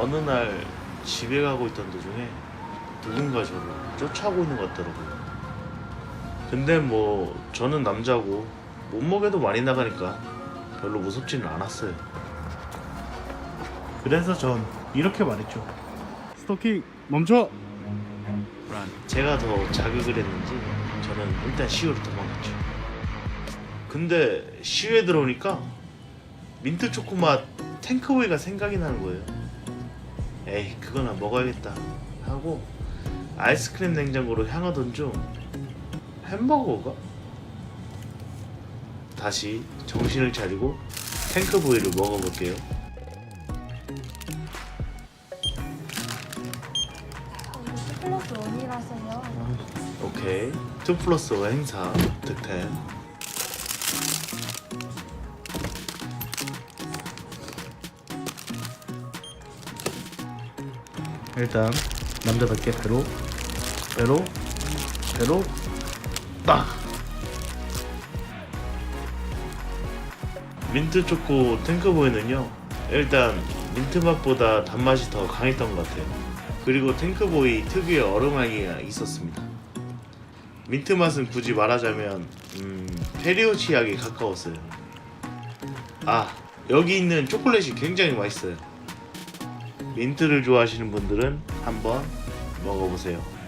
어느 날 집에 가고 있던 도중에 누군가 저를 쫓아오고 있는 것 같더라고요. 근데 뭐 저는 남자고 몸무게도 많이 나가니까 별로 무섭지는 않았어요. 그래서 전 이렇게 말했죠. 스토킹 멈춰. 제가 더 자극을 했는지 저는 일단 시유로 도망갔죠. 근데 시유에 들어오니까 민트 초코 맛 탱크보이가 생각이 나는 거예요. 에이 그거나 먹어야겠다. 하고 아이스크림 냉장고로 향하던 중 햄버거가? 다시 정신을 차리고 탱크보이를 먹어볼게요. 플러스 원이라서요. 오케이. 2 플러스 5 행사. 득템 일단 남자답게. 배로 배로 배로. 딱. 민트 초코 탱크보이는요 일단 민트 맛보다 단맛이 더 강했던 것 같아요. 그리고 탱크보이 특유의 얼음알기가 있었습니다. 민트 맛은 굳이 말하자면 음, 페리오 치약에 가까웠어요. 아 여기 있는 초콜릿이 굉장히 맛있어요 민트를 좋아하시는 분들은 한번 먹어보세요